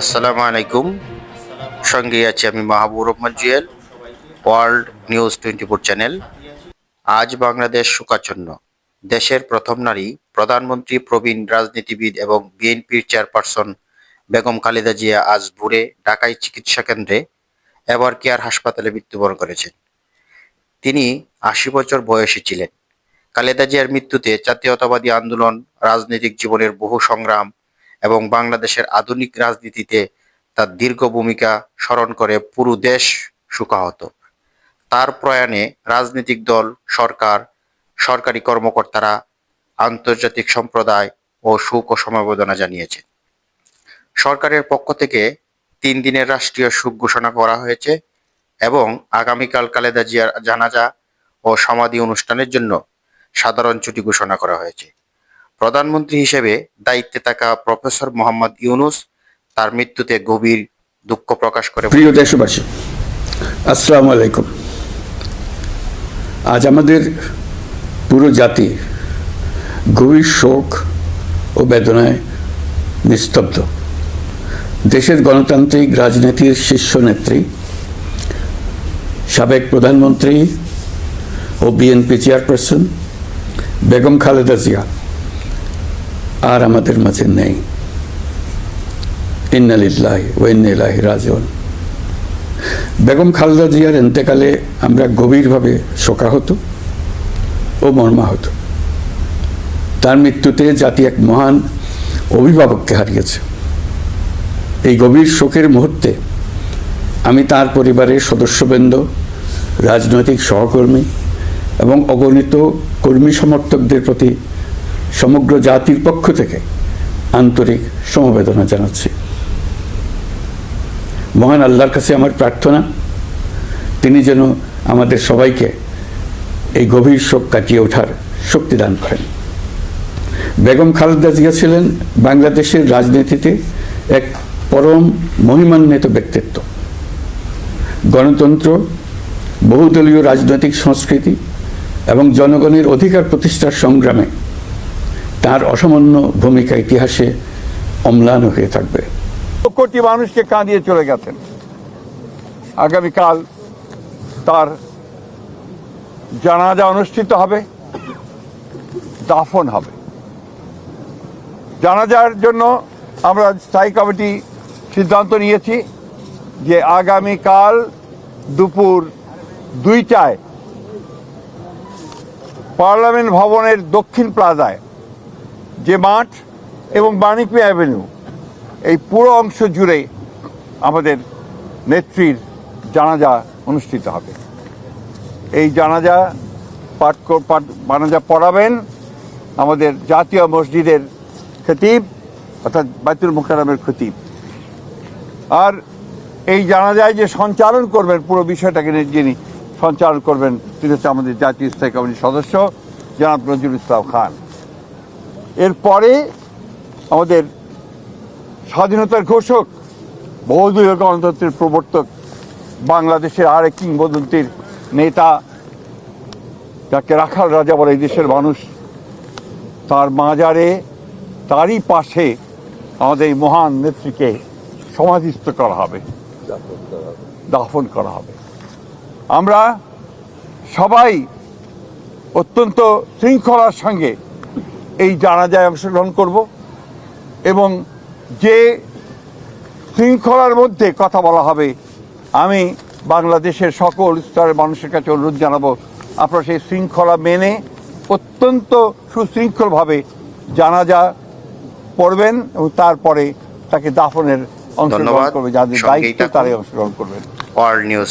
আসসালামু আলাইকুম। সঙ্গে আছি আমি Mahbub Rahman Jewel, world news twenty four channel. আজ বাংলাদেশ শোকাচ্ছন্ন। দেশের প্রথম নারী প্রধানমন্ত্রী, প্রবীণ রাজনীতিবিদ এবং বিএনপির চেয়ারপারসন বেগম খালেদা জিয়া আজ ভোরে ঢাকায় চিকিৎসা কেন্দ্রে এবার কেয়ার হাসপাতালে মৃত্যুবরণ করেছেন। তিনি আশি বছর বয়সী ছিলেন। খালেদা জিয়ার মৃত্যুতে জাতীয়তাবাদী আন্দোলন, রাজনৈতিক জীবনের বহু সংগ্রাম এবং বাংলাদেশের আধুনিক রাজনীতিতে তার দীর্ঘ ভূমিকা স্মরণ করে পুরো দেশ শোকাহত তার প্রয়াণে রাজনৈতিক দল, সরকার, সরকারি কর্মকর্তারা, আন্তর্জাতিক সম্প্রদায় ও শোক ও সমবেদনা জানিয়েছে। সরকারের পক্ষ থেকে তিন দিনের রাষ্ট্রীয় শোক ঘোষণা করা হয়েছে এবং আগামীকাল কালেদা জিয়ার জানাজা ও সমাধি অনুষ্ঠানের জন্য সাধারণ ছুটি ঘোষণা করা হয়েছে। প্রধানমন্ত্রী হিসেবে দায়িত্বে থাকা প্রফেসর মোহাম্মদ ইউনুস তার মৃত্যুতে গভীর দুঃখ প্রকাশ করে। প্রিয় দেশবাসী, আসসালামু আলাইকুম। আজ আমাদের পুরো জাতি গভীর শোক ও বেদনায় নিস্তব্ধ। দেশের গণতান্ত্রিক রাজনীতির শীর্ষ নেত্রী, সাবেক প্রধানমন্ত্রী ও বিএনপি চেয়ারপারসন বেগম খালেদা জিয়া আর আমাদের মাঝে নেই। ইন্নালিল্লাহ ওয়াইন্নাইলাহি রাজিউন। বেগম খালদা জিয়ার এন্তেকালে আমরা গভীরভাবে শোকাহত ও মর্মাহত তার মৃত্যুতে জাতি এক মহান অভিভাবককে হারিয়েছে। এই গভীর শোকের মুহূর্তে আমি তার পরিবারের সদস্যবৃন্দ, রাজনৈতিক সহকর্মী এবং অগণিত কর্মী সমর্থকদের প্রতি সমগ্র জাতির পক্ষ থেকে আন্তরিক সমবেদনা জানাচ্ছি। মহান আল্লাহর কাছে আমার প্রার্থনা, তিনি যেন আমাদের সবাইকে এই গভীর শোক কাটিয়ে ওঠার শক্তি দান করেন। বেগম খালেদা জিয়া ছিলেন বাংলাদেশের রাজনীতিতে এক পরম মহিমান্বিত ব্যক্তিত্ব। গণতন্ত্র, বহুদলীয় রাজনৈতিক সংস্কৃতি এবং জনগণের অধিকার প্রতিষ্ঠার সংগ্রামে তার অসামান্য ভূমিকা ইতিহাসে অম্লান হয়ে থাকবে। কোটি মানুষকে কাঁদিয়ে চলে গেছেন। আগামীকাল তার জানাজা অনুষ্ঠিত হবে, দাফন হবে। জানাজার জন্য আমরা স্থায়ী কমিটি সিদ্ধান্ত নিয়েছি যে আগামীকাল দুপুর দুইটায় পার্লামেন্ট ভবনের দক্ষিণ প্লাজায় যে মাঠ এবং বাণিজ্য অ্যাভিনিউ, এই পুরো অংশ জুড়ে আমাদের নেত্রীর জানাজা অনুষ্ঠিত হবে। এই জানাজা পাঠ পাঠ, জানাজা পড়াবেন আমাদের জাতীয় মসজিদের খতিব, অর্থাৎ বাইতুল মুকাররমের খতিব। আর এই জানাজায় যে সঞ্চালন করবেন, পুরো বিষয়টাকে যিনি সঞ্চালন করবেন, তিনি হচ্ছে আমাদের জাতীয় স্থায়ী কমিটির সদস্য, জনাব নজরুল ইসলাম খান। এরপরে আমাদের স্বাধীনতার ঘোষক বহুদলীয় গণতন্ত্রের প্রবর্তক, বাংলাদেশের আরেক কিংবদন্তির নেতা, যাকে রাখাল রাজা বলে এই দেশের মানুষ, তার মাজারে, তারই পাশে আমাদের এই মহান নেত্রীকে সমাধিস্থ করা হবে। দাফন করা হবে। আমরা সবাই অত্যন্ত শৃঙ্খলার সঙ্গে এই জানাজায় অংশগ্রহণ করব এবং যে শৃঙ্খলার মধ্যে কথা বলা হবে আমি বাংলাদেশের সকল স্তরের মানুষের কাছে অনুরোধ জানাব আপনারা সেই শৃঙ্খলা মেনে অত্যন্ত সুশৃঙ্খলভাবে জানাজা পড়বেন এবং তারপরে তাকে দাফনের অংশগ্রহণ। করবে যাদের দায়িত্ব। তারাই অংশগ্রহণ করবেন নিউজ